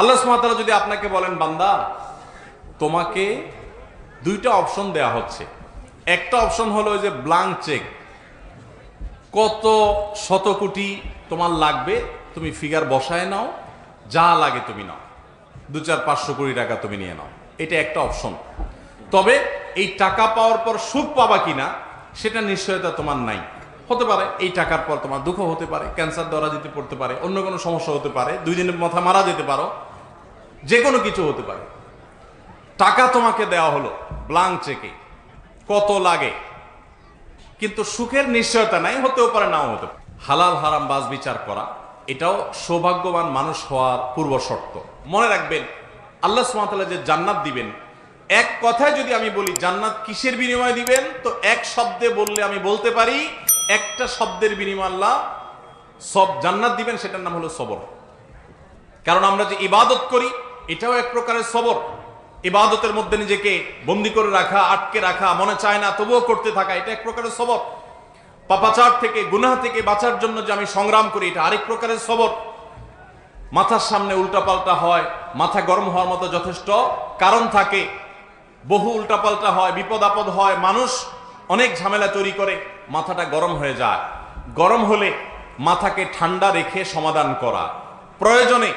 আল্লাহ সুমাতারা যদি আপনাকে বলেন, বান্দা, তোমাকে দুইটা অপশন দেয়া হচ্ছে। একটা অপশন হলো যে ব্লাঙ্ক চেক কত শত কোটি তোমার লাগবে, তুমি ফিগার বসায় নাও, যা লাগে তুমি নাও। দু চার পাঁচশো কোটি টাকা তুমি নিয়ে নাও। এটা একটা অপশন তবে এই টাকা পাওয়ার পর সুখ পাবা কিনা, সেটা নিশ্চয়তা তোমার নাই। হতে পারে, এই টাকার পর তোমার দুঃখ হতে পারে ক্যান্সার ধরা যেতে পড়তে পারে, অন্য কোনো সমস্যা হতে পারে, দুই দিনের মাথা মারা যেতে পারো, যে কোনো কিছু হতে পারে। টাকা তোমাকে দেওয়া হলো ব্লাঙ্ক চেকে কত লাগে? কিন্তু সুখের নিশ্চয়তা নাই, হতেও পারে, নাও হতে পারে। হালাল হারাম বাজ বিচার করা, এটাও সৌভাগ্যবান মানুষ হওয়ার পূর্ব শর্ত। মনে রাখবেন, আল্লাহ সুমাতাল্লাহ যে জান্নাত দিবেন, এক কথায় যদি আমি বলি, জান্নাত কিসের বিনিময়ে দিবেন? তো এক শব্দে বললে আমি বলতে পারি একটা শব্দের বিনিময়ে আল্লাহ সব জান্নাত দিবেন, সেটার নাম হলো সবর। কারণ আমরা যে ইবাদত করি, এটাও এক প্রকারের সবর। ইবাদতের মধ্যে নিজেকে বন্দি করে রাখা, আটকে রাখা, মনে চায় না, তবুও করতে থাকা, এটা এক প্রকারের সবর। পাপাচার থেকে, গুনাহ থেকে বাঁচার জন্য যে আমি সংগ্রাম করি, এটা আরেক প্রকারের সবর। মাথার সামনে উল্টাপাল্টা হয়, মাথা গরম হওয়ার মতো যথেষ্ট কারণ থাকে। বহু উল্টাপাল্টা হয়, বিপদ আপদ হয়, মানুষ অনেক ঝামেলা তৈরি করে। মাথাটা গরম হয়ে যায়। গরম হলে মাথাকে ঠান্ডা রেখে সমাধান করা। প্রয়োজনে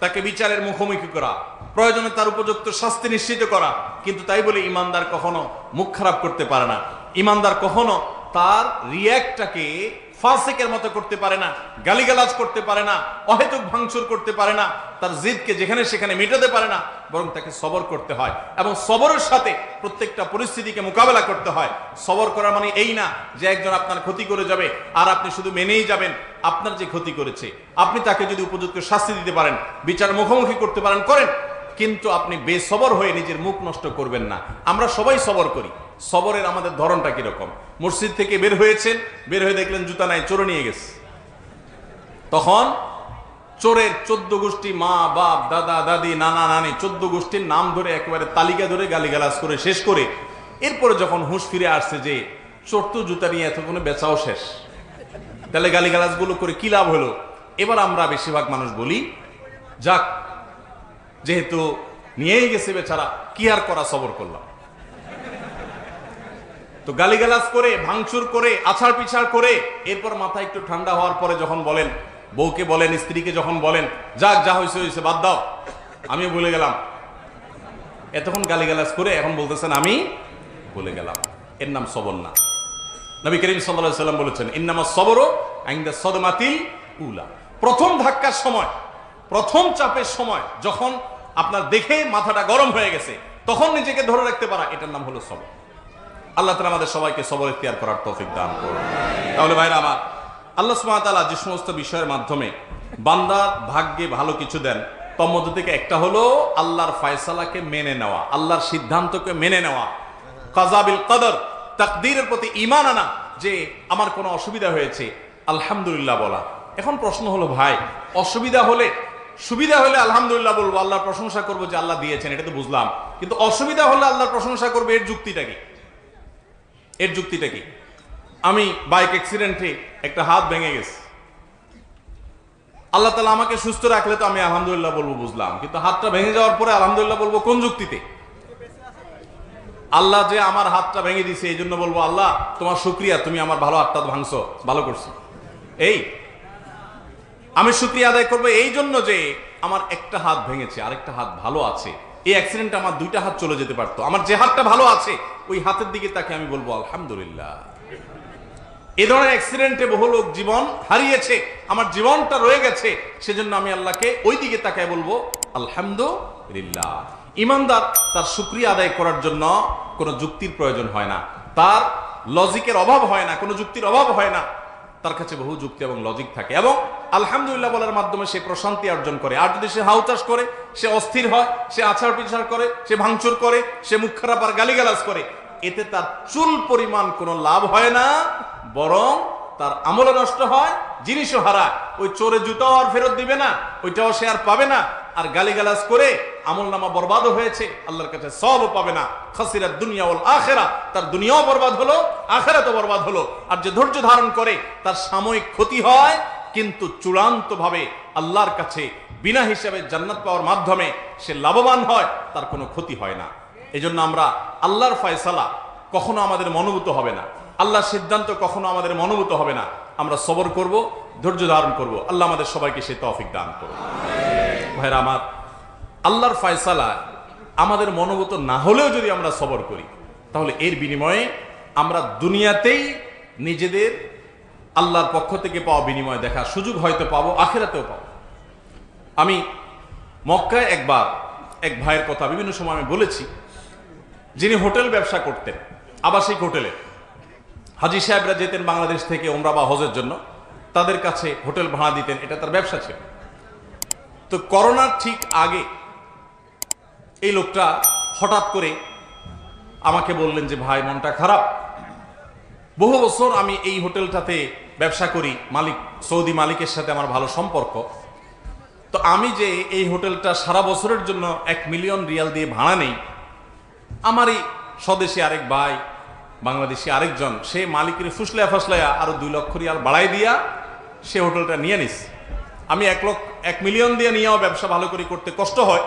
তাকে বিচারের মুখোমুখি করা। প্রয়োজনে তার উপযুক্ত শাস্তি নিশ্চিত করা। কিন্তু তাই বলে ইমানদার কখনো মুখ খারাপ করতে পারে না। ইমানদার কখনো তার রিয়াক্টটাকে ফাসেকের মতো করতে পারে না, গালিগালাজ করতে পারে না, অহেতুক ভাঙচুর করতে পারে না, তার জিদকে যেখানে সেখানে মেটাতে পারে না, বরং তাকে সবর করতে হয় এবং সবরের সাথে প্রত্যেকটা পরিস্থিতিকে মোকাবেলা করতে হয়। সবর করা মানে এই না যে একজন আপনার ক্ষতি করে যাবে আর আপনি শুধু মেনেই যাবেন, আপনার যে ক্ষতি করেছে, আপনি তাকে যদি উপযুক্ত শাস্তি দিতে পারেন, বিচার মুখোমুখি করতে পারেন, করেন। কিন্তু আপনি বেসবর হয়ে নিজের মুখ নষ্ট করবেন না। আমরা সবাই সবর করি। সবরের আমাদের ধরনটা কীরকম? মসজিদ থেকে বের হয়েছেন, বের হয়ে দেখলেন জুতা নাই, চোরে নিয়ে গেছে। তখন চোরের চোদ্দ গোষ্ঠী মা, বাপ, দাদা, দাদি, নানা, নানি, চোদ্দ গোষ্ঠীর নাম ধরে একেবারে তালিকা ধরে গালিগালাজ করে শেষ করে এরপরে যখন হুঁশ ফিরে আসছে যে চোর তো জুতা নিয়ে এতক্ষণে বেচাও শেষ। তাহলে গালিগালাজগুলো করে কি লাভ হলো? এবার আমরা বেশিরভাগ মানুষ বলি, যাক, যেহেতু নিয়েই গেছে বেচারা, কি আর করা সবর করলাম? তো গালিগালাজ করে, ভাঙচুর করে আছাড় পিছাড় করে, এরপর মাথা একটু ঠান্ডা হওয়ার পরে যখন বলেন, বউকে বলেন, স্ত্রীকে যখন বলেন, যাক, যা হয়েছে হয়েছে বাদ দাও। আমি বলে গেলাম। এতক্ষণ গালিগালাজ করে এখন বলতেছেন, আমি বলে গেলাম। এর নাম সবর না। নবী করিম সাল্লাহ সাল্লাম বলেছেন ইন্নামা সবরও আইন্দা সদমাতিল উলা। প্রথম ধাক্কার সময়, প্রথম চাপের সময় যখন আপনার দেখে মাথাটা গরম হয়ে গেছে, তখন নিজেকে ধরে রাখতে পারা, এটার নাম হলো সবর। আল্লাহ তালা আমাদের সবাইকে সবর ইখতিয়ার করার তৌফিক দান করুন। তাহলে ভাইরা আমার, আল্লাহ সুবহানাহু যে সমস্ত বিষয়ের মাধ্যমে বান্দার ভাগ্যে ভালো কিছু দেন, তোর মধ্যে থেকে একটা হলো আল্লাহর ফয়সালাকে মেনে নেওয়া, আল্লাহর সিদ্ধান্তকে মেনে নেওয়া। কাজাবিল কদর, তাকদীরের প্রতি ঈমান আনা, যে আমার কোনো অসুবিধা হয়েছে, আলহামদুলিল্লাহ বলা। এখন প্রশ্ন হলো, ভাই, অসুবিধা হলে, সুবিধা হলে আলহামদুলিল্লাহ বলব, আল্লাহর প্রশংসা করব যে আল্লাহ দিয়েছেন, এটা তো বুঝলাম। কিন্তু অসুবিধা হলে আল্লাহর প্রশংসা করব, এর যুক্তিটা কি? এর যুক্তিটা কি? আমি বাইক অ্যাক্সিডেন্টে একটা হাত ভেঙে গেছে। আল্লাহ তালা আমাকে সুস্থ রাখলে তো আমি আলহামদুলিল্লাহ বলব বুঝলাম। কিন্তু হাতটা ভেঙে যাওয়ার পরে আলহামদুলিল্লাহ বলব কোন যুক্তিতে? আল্লাহ যে আমার হাতটা ভেঙে দিছে এই জন্য বলব, আল্লাহ, তোমার সুক্রিয়া তুমি আমার ভালো হাতটা ভাঙছো, ভালো করছ। এই, আমি শুক্রিয়া আদায় করব এই জন্য যে আমার একটা হাত ভেঙেছে, আরেকটা হাত ভালো আছে। এই অ্যাক্সিডেন্টে আমার দুইটা হাত চলে যেতে পারতো। আমার যে হাতটা ভালো আছে, ওই হাতের দিকে তাকে আমি বলব, আলহামদুলিল্লাহ। এ ধরনের অ্যাক্সিডেন্টে বহু লোক জীবন হারিয়েছে, আমার জীবনটা রয়ে গেছে, সেজন্য আমি আল্লাহকে ওই দিকে তাকায় বলব, আলহামদুলিল্লাহ। ইমানদার তার শুক্রিয়া আদায় করার জন্য কোনো যুক্তির প্রয়োজন হয় না। তার লজিকের অভাব হয় না, কোনো যুক্তির অভাব হয় না। তার কাছে বহু যুক্তি এবং লজিক থাকে এবং আলহামদুলিল্লাহ বলার মাধ্যমে সে প্রশান্তি অর্জন করে। আর যদি সে হাউচাস করে, সে অস্থির হয়, সে আছাড় পিছাড় করে, সে ভাঙচুর করে, সে মুখ খারাপ আর গালিগালাজ করে, এতে তার চুল পরিমাণ কোনো লাভ হয় না, বরং তার আমলে নষ্ট হয়, জিনিসও হারায়। ওই চোরে জুতাও আর ফেরত দিবে না, ওইটাও সে আর পাবে না। আর গালিগালাজ করে আমল নামা বরবাদ হয়েছে, আল্লাহর কাছে সবও পাবে না। খাসিরা দুনিয়া আখেরা, তার দুনিয়াও বরবাদ হলো আখেরা তো বরবাদ হলো। আর যে ধৈর্য ধারণ করে, তার সাময়িক ক্ষতি হয়, কিন্তু চূড়ান্ত ভাবে আল্লাহর কাছে বিনা হিসাবে জান্নাত পাওয়ার মাধ্যমে সে লাভবান হয়, তার কোনো ক্ষতি হয় না। এই আমরা আল্লাহর ফয়সালা কখনো আমাদের মনোভূত হবে না। আল্লাহর সিদ্ধান্ত কখনো আমাদের মনোভূত হবে না। আমরা সবর করব, ধৈর্য ধারণ করব। আল্লাহ আমাদের সবাইকে সে তৌফিক দান করুন। ভাইরা আমার আল্লাহর ফয়সালা আমাদের মনোগত না হলেও যদি আমরা সবর করি, তাহলে এর বিনিময়ে আমরা দুনিয়াতেই নিজেদের আল্লাহর পক্ষ থেকে পাওয়া বিনিময় দেখার সুযোগ হয়তো পাবো, আখেরাতেও পাবো। আমি মক্কায় একবার এক ভাইয়ের কথা বিভিন্ন সময় আমি বলেছি, যিনি হোটেল ব্যবসা করতেন, আবাসিক হোটেলে। হাজি সাহেবরা যেতেন বাংলাদেশ থেকে ওমরা বা হজের জন্য, তাদের কাছে হোটেল ভাড়া দিতেন, এটা তার ব্যবসা ছিল। তো করোনার ঠিক আগে এই লোকটা হঠাৎ করে আমাকে বললেন যে, ভাই, মনটা খারাপ। বহু বছর আমি এই হোটেলটাতে ব্যবসা করি, মালিক, সৌদি মালিকের সাথে আমার ভালো সম্পর্ক। তো আমি যে এই হোটেলটা সারা বছরের জন্য এক মিলিয়ন রিয়াল দিয়ে ভাড়া নেই আমারই স্বদেশী আরেক ভাই, বাংলাদেশি আরেকজন, সে মালিকের ফুসলায়া ফাসলায়া আরও দুই লক্ষ রিয়াল বাড়াই দিয়া সে হোটেলটা নিয়ে নিস আমি এক লক্ষ, এক মিলিয়ন দিয়ে নিয়েও ব্যবসা ভালো করে করতে কষ্ট হয়।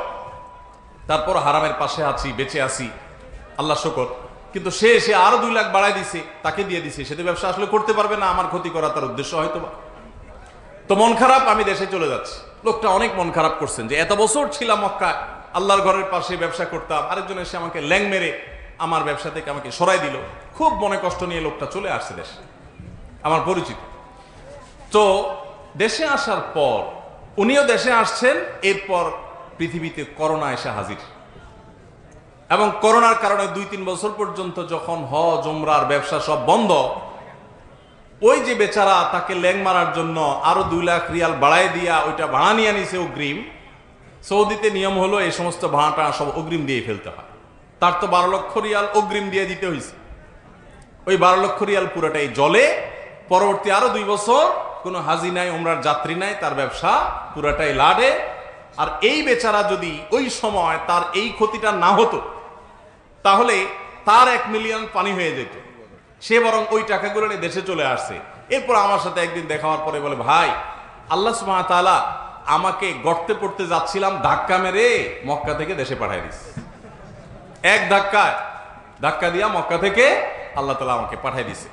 তারপর হারামের পাশে আছি, বেঁচে আছি। আল্লাহ শকর। কিন্তু সে এসে আরও দুই লাখ বাড়াই দিছে, তাকে দিয়ে দিছে। সে তো ব্যবসা আসলে করতে পারবে না, আমার ক্ষতি করা তার উদ্দেশ্য হয়তো তো মন খারাপ, আমি দেশে চলে যাচ্ছি। লোকটা অনেক মন খারাপ করছেন যে, এত বছর ছিলাম মক্কায়, আল্লাহর ঘরের পাশে ব্যবসা করতাম, আরেকজন এসে আমাকে ল্যাং মেরে আমার ব্যবসা থেকে আমাকে সরাই দিল। খুব মনে কষ্ট নিয়ে লোকটা চলে আসছে দেশে, আমার পরিচিত। তো দেশে আসার পর, উনিও দেশে আসছেন, এরপর পৃথিবীতে করোনা এসে হাজির। এবং করোনার কারণে দুই তিন বছর পর্যন্ত যখন হজ উমরার ব্যবসা সব বন্ধ, ওই যে বেচারা তাকে ল্যাং মারার জন্য আরও দুই লাখ রিয়াল বাড়াই দিয়া ওইটা ভাড়া নিয়ে নিছে অগ্রিম, সৌদিতে নিয়ম হলো এই সমস্ত ভাড়াটা সব অগ্রিম দিয়ে ফেলতে হয়। তার তো বারো লক্ষ রিয়াল অগ্রিম দিয়ে দিতে হয়েছে ওই বারো লক্ষ রিয়াল পুরোটাই জলে, পরবর্তী আরও দুই বছর কোনো হাজি নাই ওমরার যাত্রী নাই, তার ব্যবসা পুরাটাই লাডে আর এই বেচারা যদি ওই সময় তার এই ক্ষতিটা না হতো, তাহলে তার এক মিলিয়ন পানি হয়ে যেত। সে বরং ওই টাকাগুলো নিয়ে দেশে চলে আসছে। এরপর আমার সাথে একদিন দেখা হওয়ার পরে বলে, ভাই, আল্লাহ সুবাহ তাআলা আমাকে গর্তে পড়তে যাচ্ছিলাম ধাক্কা মেরে মক্কা থেকে দেশে পাঠাই দিস। এক ধাক্কায়, ধাক্কা দিয়া মক্কা থেকে আল্লাহ তালা আমাকে পাঠাই দিছে।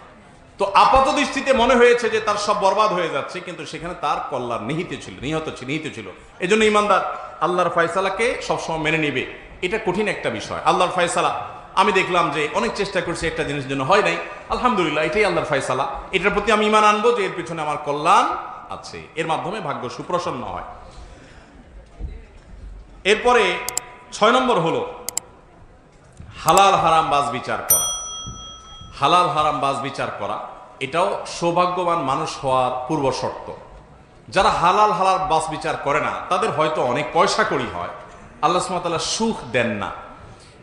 তো আপাত দৃষ্টিতে মনে হয়েছে যে তার সব বরবাদ হয়ে যাচ্ছে, কিন্তু সেখানে তার কল্যাণ নিহিত ছিল, নিহত ছিল, নিহিত ছিল। এই জন্য ইমানদার আল্লাহর ফয়সালাকে সবসময় মেনে নিবে। এটা কঠিন একটা বিষয়। আল্লাহর ফয়সালা, আমি দেখলাম যে অনেক চেষ্টা করছি একটা জিনিস জন্য, হয় নাই। আলহামদুলিল্লাহ, এটাই আল্লাহর ফয়সালা। এটার প্রতি আমি ইমান আনব যে এর পিছনে আমার কল্যাণ আছে। এর মাধ্যমে ভাগ্য সুপ্রসন্ন হয়। এরপরে ছয় নম্বর হলো হালাল হারাম বাজ বিচার করা। হালাল হারাম বাজ বিচার করা। এটাও সৌভাগ্যবান মানুষ হওয়ার পূর্ব শর্ত যারা হালাল হালাল বাস বিচার করে না, তাদের হয়তো অনেক পয়সা করি হয়। আল্লাহ সুমাতাল্লাহ সুখ দেন না।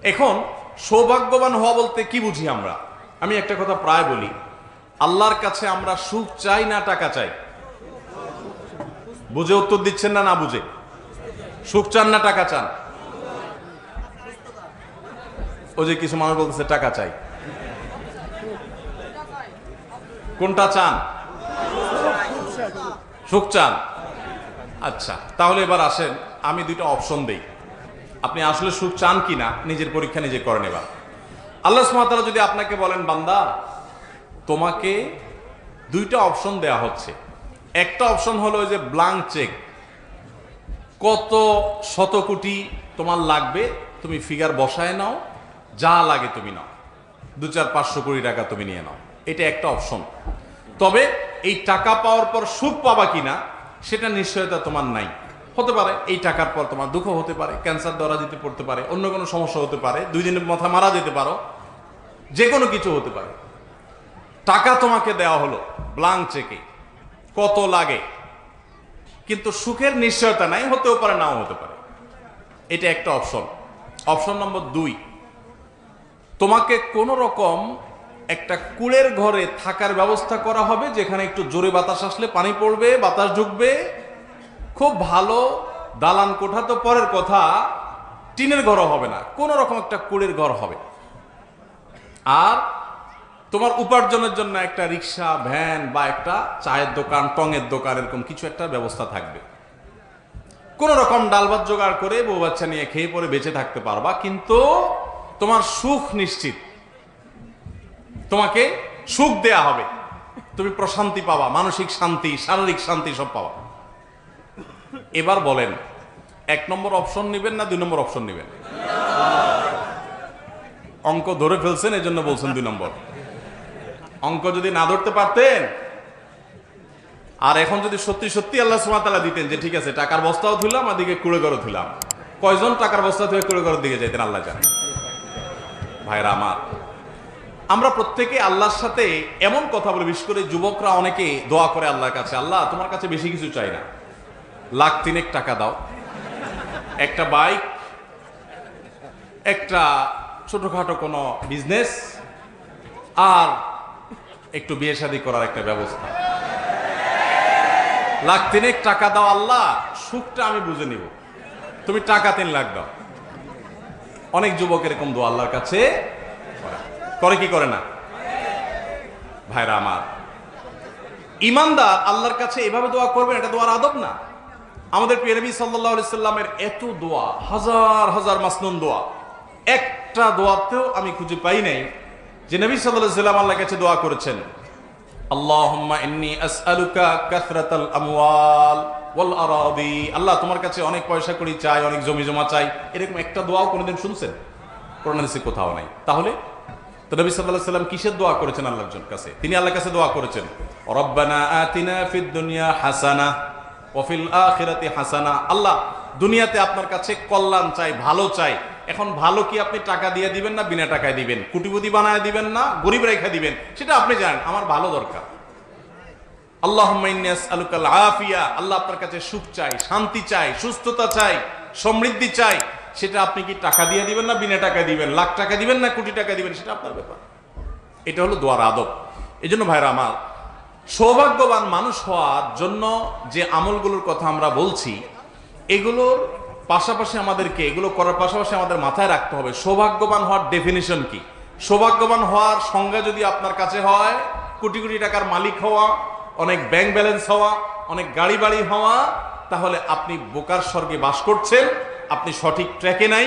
এখন, সৌভাগ্যবান হওয়া বলতে কি বুঝি আমরা? আমি একটা কথা প্রায় বলি। আল্লাহর কাছে আমরা সুখ চাই না টাকা চাই? বুঝে উত্তর দিচ্ছেন না না বুঝে? সুখ চান না টাকা চান? ও যে কিছু মানুষ বলতেছে, টাকা চাই। কোনটা চান? সুখ চান। আচ্ছা তাহলে এবার আসেন, আমি দুইটা অপশন দেই। আপনি আসলে সুখ চান কিনা, নিজের পরীক্ষা নিজে করেন এবার আল্লাহ সুমাতারা যদি আপনাকে বলেন, বান্দা, তোমাকে দুইটা অপশন দেয়া হচ্ছে। একটা অপশন হলো যে ব্লাঙ্ক চেক কত শত কোটি তোমার লাগবে, তুমি ফিগার বসায় নাও, যা লাগে তুমি নাও। দু চার পাঁচশো কোটি টাকা তুমি নিয়ে নাও। এটা একটা অপশন। তবে এই টাকা পাওয়ার পর সুখ পাবা কিনা, সেটা নিশ্চয়তা তোমার নাই। হতে পারে এই টাকার পর তোমার দুঃখ হতে পারে, ক্যান্সার ধরা যেতে পড়তে পারে, অন্য কোনো সমস্যা হতে পারে, দুই দিনের মাথা মারা যেতে পারো, যে কোনো কিছু হতে পারে। টাকা তোমাকে দেওয়া হলো ব্লাঙ্ক চেকে কত লাগে? কিন্তু সুখের নিশ্চয়তা নাই, হতেও পারে, নাও হতে পারে। এটা একটা অপশন। অপশন নম্বর দুই, তোমাকে কোন রকম একটা কুলের ঘরে থাকার ব্যবস্থা করা হবে, যেখানে একটু জোরে বাতাস আসলে পানি পড়বে, বাতাস ঢুকবে। খুব ভালো দালান কোঠা তো পরের কথা, টিনের ঘরও হবে না, কোন রকম একটা কুলের ঘর হবে। আর তোমার উপার্জনের জন্য একটা রিক্সা, ভ্যান বা একটা চায়ের দোকান, টঙের দোকান, এরকম কিছু একটা ব্যবস্থা থাকবে। কোন রকম ডালভাত জোগাড় করে বউ বাচ্চা নিয়ে খেয়ে পরে বেঁচে থাকতে পারবা, কিন্তু তোমার সুখ নিশ্চিত। তোমাকে সুখ দেয়া হবে। তুমি প্রশান্তি পাবা, মানসিক শান্তি, শারীরিক শান্তি সব পাবা। এবার বলেন, এক নম্বর অপশন নেবেন না দুই নম্বর অপশন নেবেন? অঙ্ক ধরে ফেলছেন এই জন্য বলছেন দুই নম্বর। অঙ্ক যদি না ধরতে পারতেন, আর এখন যদি সত্যি সত্যি আল্লাহ সুমাতালা দিতেন যে ঠিক আছে, টাকার বস্তাও ধুলাম আর দিকে কুড়ে করে ধুলাম। কয়জন টাকার বস্তা থেকে কুড়ে করে দিকে যেতেন আল্লাহ জানে। ভাইরা আমার আমরা প্রত্যেকে আল্লাহর সাথে এমন কথা বলে, বিশেষ করে যুবকরা অনেকে দোয়া করে আল্লাহর কাছে, আল্লাহ, তোমার কাছে বেশি কিছু চাই না। লাখ তিনেক টাকা দাও। একটা বাইক, একটা ছোটখাটো কোনো বিজনেস, আর একটু বিয়ে শাদী করার একটা ব্যবস্থা। লাখ তিনেক টাকা দাও আল্লাহ, সুখটা আমি বুঝে নিব। তুমি টাকা তিন লাখ দাও। অনেক যুবক এরকম দোয়া আল্লাহর কাছে করে। কি করে না? ভাইরা আমার, ইমানদার আল্লাহর কাছে এভাবে দোয়া করবেন, এটা দোয়ার আদব না। আমাদের প্রিয় নবী সাল্লাল্লাহু সাল্লামের এত দোয়া, হাজার হাজার মাসনুন দোয়া। একটা দোয়াতেও আমি খুঁজে পাই নাই যে নবী আলাইহি সাল্লাম আল্লাহর কাছে দোয়া করেছেন। আল্লাহ তোমার কাছে অনেক পয়সা করি চাই, অনেক জমি জমা চাই। এরকম একটা দোয়াও কোনোদিন শুনছেন? কোরআন কোথাও নাই। তাহলে তো নবী আলাইহি সাল্লাম কিসের দোয়া করেছেন আল্লাহর কাছে? তিনি আল্লাহর কাছে দোয়া করেছেন, রব্বানা আতিনা ফিদ দুনিয়া হাসানা ওফিল আখিরাতি হাসানা। আল্লাহ দুনিয়াতে আপনার কাছে কল্যাণ চাই, ভালো চাই। এখন ভালো কি আপনি টাকা দিয়ে দিবেন না বিনা টাকায় দিবেন? কুটিপতি বানায় দিবেন না, গরিব রেখা দিবেন? সেটা আপনি জানেন, আমার ভালো দরকার। আল্লাহ আলুকাল আফিয়া। আল্লাহ আপনার কাছে সুখ চাই, শান্তি চাই, সুস্থতা চাই, সমৃদ্ধি চাই। সেটা আপনি কি টাকা দিয়ে দিবেন না বিনা টাকা দিবেন? লাখ টাকা দিবেন না কোটি টাকা দিবেন? সেটা আপনার ব্যাপার। এটা হলো দোয়ার আদব। এই জন্য ভাইরা আমার, সৌভাগ্যবান মানুষ হওয়ার জন্য যে আমলগুলোর কথা আমরা বলছি, এগুলোর পাশাপাশি আমাদেরকে, এগুলো করার পাশাপাশি আমাদের মাথায় রাখতে হবে, সৌভাগ্যবান হওয়ার ডেফিনিশন কি? সৌভাগ্যবান হওয়ার সংজ্ঞা যদি আপনার কাছে হয়, কোটি কোটি টাকার মালিক হওয়া, অনেক ব্যাংক ব্যালেন্স হওয়া, অনেক গাড়ি বাড়ি হওয়া, তাহলে আপনি বোকার স্বর্গে বাস করছেন আপনি সঠিক ট্র্যাকে নাই।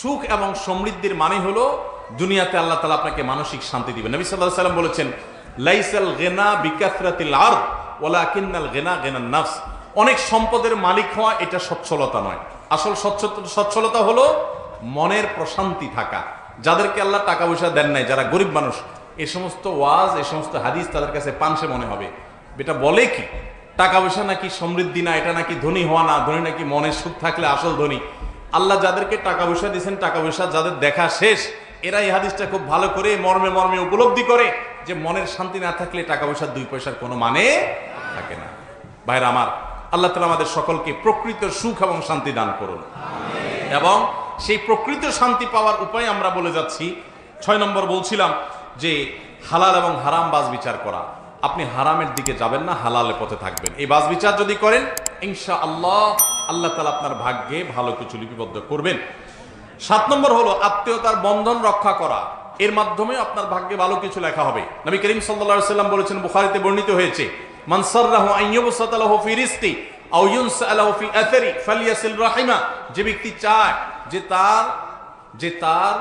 সুখ এবং সমৃদ্ধির মানে হলো দুনিয়াতে আল্লাহ তালা আপনাকে মানসিক শান্তি দিবেন। নবী সাল্লাহ সাল্লাম বলেছেন, লাইসাল গেনা বিকাসরাতিল আর ওলা কিন্নাল গেনা গেনার নাফস। অনেক সম্পদের মালিক হওয়া এটা সচ্ছলতা নয়। আসল সচ্ছলতা হলো মনের প্রশান্তি থাকা। যাদেরকে আল্লাহ টাকা পয়সা দেন নাই, যারা গরিব মানুষ, এ সমস্ত ওয়াজ, এ সমস্ত হাদিস তাদের কাছে পানসে মনে হবে। এটা বলে কি? টাকা পয়সা নাকি সমৃদ্ধি না, এটা নাকি ধনী হওয়া না, ধনী নাকি মনের সুখ থাকলে আসল ধনী। আল্লাহ যাদেরকে টাকা পয়সা দিয়েছেন টাকা পয়সা যাদের দেখা শেষ, এরা এই হাদিসটা খুব ভালো করে মর্মে মর্মে উপলব্ধি করে যে মনের শান্তি না থাকলে টাকা পয়সার দুই পয়সার কোনো মানে থাকে না। ভাইরা আমার, আল্লাহ তালা আমাদের সকলকে প্রকৃত সুখ এবং শান্তি দান করুন। এবং সেই প্রকৃত শান্তি পাওয়ার উপায় আমরা বলে যাচ্ছি। ছয় নম্বর বলছিলাম যে হালাল এবং হারাম বাজ বিচার করা। আপনি হারামের দিকে যাবেন না, হালালের পথে থাকবেন। এই বাস বিচার যদি করেন ইনশা আল্লাহ আল্লাহ তালা আপনার ভাগ্যে ভালো কিছু লিপিবদ্ধ করবেন। সাত নম্বর হলো আত্মীয়তার বন্ধন রক্ষা করা। এর মাধ্যমে আপনার ভাগ্যে ভালো কিছু লেখা হবে। নবী করিম সাল্লা সাল্লাম বলেছেন, বুখারিতে বর্ণিত হয়েছে যে ব্যক্তি চায় যে তার যে তার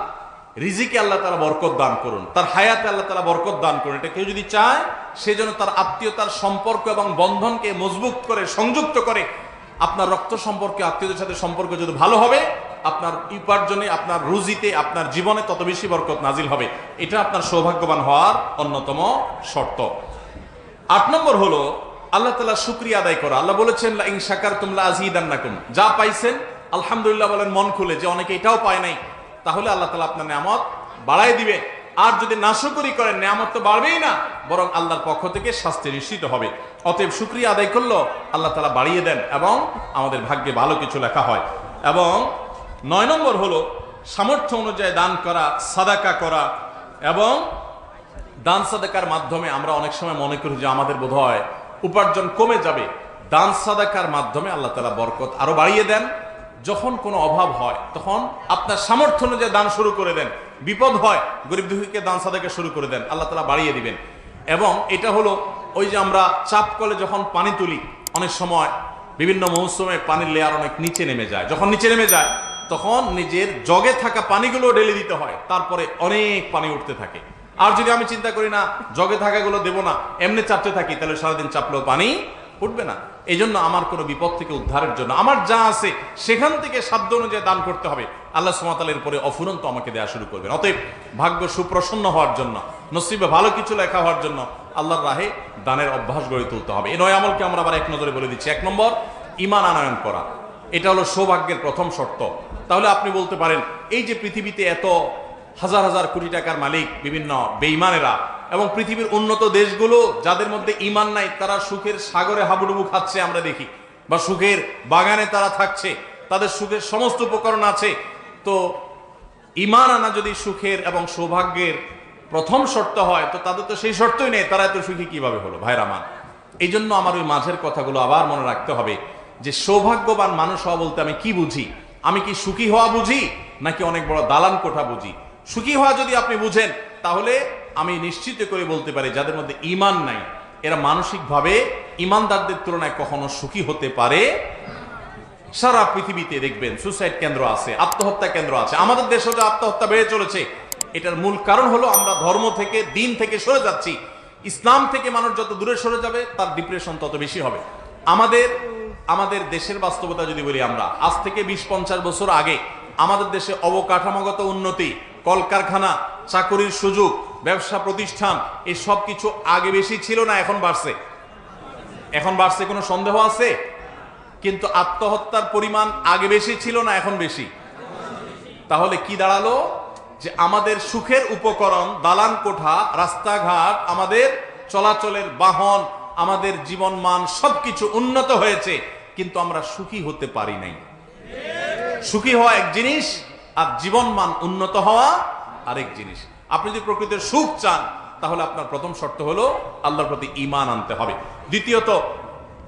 রিজিকে আল্লাহ তালা বরকত দান করুন, তার হায়াতে আল্লাহ তালা বরকত দান করুন। এটা কেউ যদি চায়, সে যেন তার আত্মীয়তার সম্পর্ক এবং বন্ধনকে মজবুত করে, সংযুক্ত করে, আপনার রক্ত সম্পর্কে, আত্মীয়দের সাথে সম্পর্ক যদি ভালো হবে, আপনার উপার্জনে, আপনার রুজিতে, আপনার জীবনে তত বেশি বরকত নাজিল হবে। এটা আপনার সৌভাগ্যবান হওয়ার অন্যতম শর্ত। আট নম্বর হলো, আল্লাহ তালা শুক্রিয়া আদায় করা। আল্লাহ বলেছেন লা ইন শাকার তুমলা আজিদান্নাকুম যা পাইছেন, আলহামদুলিল্লাহ বলেন, মন খুলে। যে অনেকে এটাও পায় নাই তাহলে আল্লাহ তালা আপনার নিয়ামত বাড়াই দিবে আর যদি নাশকরি করেন, নিয়ামত তো বাড়বেই না, বরং আল্লাহর পক্ষ থেকে শাস্তি নিশ্চিত হবে। অতএব শুক্রিয়া আদায় করল আল্লাহ তালা বাড়িয়ে দেন এবং আমাদের ভাগ্যে ভালো কিছু লেখা হয়। এবং নয় নম্বর হলো সামর্থ্য অনুযায়ী দান করা, সাদাকা করা এবং দান সাদাকার মাধ্যমে আমরা অনেক সময় মনে করি যে আমাদের বোধ হয় উপার্জন কমে যাবে। দান সাদাকার মাধ্যমে আল্লাহ তালা বরকত আরও বাড়িয়ে দেন। যখন কোনো অভাব হয়, তখন আপনার সামর্থ্য অনুযায়ী দান শুরু করে দেন। বিপদ হয়, গরিব দুঃখীকে দান সাদাকা শুরু করে দেন। আল্লাহ তালা বাড়িয়ে দিবেন। এবং এটা হলো ওই যে আমরা চাপ কলে যখন পানি তুলি, অনেক সময় বিভিন্ন মৌসুমে পানির লেয়ার অনেক নিচে নেমে যায়। যখন নিচে নেমে যায়, তখন নিজের জগে থাকা পানিগুলো ঢেলে দিতে হয়। তারপরে অনেক পানি উঠতে থাকে। আর যদি আমি চিন্তা করি না, জগে থাকাগুলো দেবো না, এমনি চাপতে থাকি, তাহলে সারাদিন চাপলেও পানি উঠবে না। এই জন্য আমার কোনো বিপদ থেকে উদ্ধারের জন্য। আমার যা আছে, সেখান থেকে সাধ্য অনুযায়ী দান করতে হবে। আল্লাহ সুমাতালের পরে অফুরন্ত আমাকে দেওয়া শুরু করবেন। অতএব ভাগ্য সুপ্রসন্ন হওয়ার জন্য, নসিবে ভালো কিছু লেখা হওয়ার জন্য আল্লাহর রাহে দানের অভ্যাস গড়ে তুলতে হবে। এ নয় আমলকে আমরা আবার এক নজরে বলে দিচ্ছি। এক নম্বর ইমান আনয়ন করা। এটা হলো সৌভাগ্যের প্রথম শর্ত। তাহলে আপনি বলতে পারেন, এই যে পৃথিবীতে এত হাজার হাজার কোটি টাকার মালিক বিভিন্ন বেইমানেরা এবং পৃথিবীর উন্নত দেশগুলো যাদের মধ্যে ইমান নাই, তারা সুখের সাগরে হাবুডুবু খাচ্ছে আমরা দেখি বা সুখের বাগানে তারা থাকছে, তাদের সুখের সমস্ত উপকরণ আছে। তো ইমান আনা যদি সুখের এবং সৌভাগ্যের প্রথম শর্ত হয়, তো তাদের তো সেই শর্তই নেই, তারা এত সুখী কীভাবে হলো? ভাইরামান এই জন্য আমার ওই মাঝের কথাগুলো আবার মনে রাখতে হবে যে সৌভাগ্যবান মানুষ হওয়া বলতে আমি কি বুঝি? আমি কি সুখী হওয়া বুঝি, নাকি অনেক বড় দালান কোঠা বুঝি? সুখী হওয়া যদি আপনি বুঝেন, তাহলে আমি নিশ্চিত করে বলতে পারি যাদের মধ্যে ইমান নাই, এরা মানসিকভাবে ইমানদারদের তুলনায় কখনো সুখী হতে পারে সারা পৃথিবীতে দেখবেন সুসাইড কেন্দ্র আছে, আত্মহত্যা কেন্দ্র আছে। আমাদের দেশেও যে আত্মহত্যা বেড়ে চলেছে, এটার মূল কারণ হলো আমরা ধর্ম থেকে, দিন থেকে সরে যাচ্ছি। ইসলাম থেকে মানুষ যত দূরে সরে যাবে, তার ডিপ্রেশন তত বেশি হবে। আমাদের আমাদের দেশের বাস্তবতা যদি বলি আমরা, আজ থেকে বিশ পঞ্চাশ বছর আগে আমাদের দেশে অবকাঠামোগত উন্নতি কলকারখানা, চাকরির সুযোগ, ব্যবসা প্রতিষ্ঠান এই সব কিছু আগে বেশি ছিল না, এখন বাড়ছে। এখন বাড়ছে কোনো সন্দেহ আছে? কিন্তু আত্মহত্যার পরিমাণ আগে বেশি ছিল না, এখন বেশি। তাহলে কি দাঁড়াল? যে আমাদের সুখের উপকরণ, দালান কোঠা, রাস্তাঘাট, আমাদের চলাচলের বাহন, আমাদের জীবন মান সবকিছু উন্নত হয়েছে, কিন্তু আমরা সুখী হতে পারি নাই। সুখী হওয়া এক জিনিস আর জীবন মান উন্নত হওয়া আরেক জিনিস। আপনি যদি প্রকৃতির সুখ চান, তাহলে আপনার প্রথম শর্ত হলো আল্লাহর প্রতি ইমান আনতে হবে। দ্বিতীয়ত,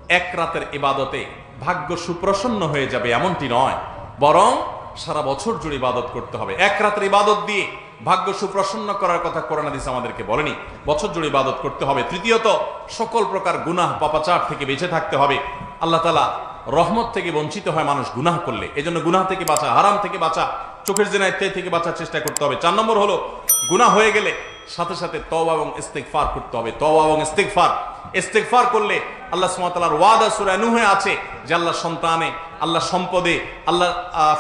এক রাতের ইবাদতে ভাগ্য সুপ্রসন্ন হয়ে যাবে এমনটি নয়, বরং সারা বছর জুড়ে ইবাদত করতে হবে। এক রাতের ইবাদত দিয়ে ভাগ্য সুপ্রসন্ন করার কথা করোনা দিস আমাদেরকে বলেনি। বছর জুড়ে ইবাদত করতে হবে। তৃতীয়ত, সকল প্রকার গুনাহ পাপাচার থেকে বেঁচে থাকতে হবে। আল্লাহ তালা রহমত থেকে বঞ্চিত হয় মানুষ গুনাহ করলে। এজন্য গুনাহ থেকে বাঁচা, হারাম থেকে বাঁচা চোখের জেনা ইত্যাদি থেকে বাঁচার চেষ্টা করতে হবে। চার নম্বর হলো, গুনাহ হয়ে গেলে সাথে সাথে তওবা এবং ইস্তেগফার করতে হবে। তওবা এবং ইস্তেগফার। ইস্তেগফার করলে আল্লাহ তাআলার ওয়াদা সূরা নূহে আছে যে আল্লাহ সন্তানে, আল্লাহ সম্পদে, আল্লাহ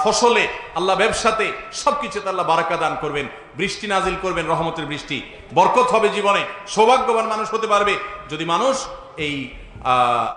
ফসলে, আল্লাহ ব্যবসাতে সবকিছুতে আল্লাহ বারাকা দান করবেন। বৃষ্টি নাজিল করবেন, রহমতের বৃষ্টি। বরকত হবে জীবনে। সৌভাগ্যবান মানুষ হতে পারবে। যদি মানুষ এই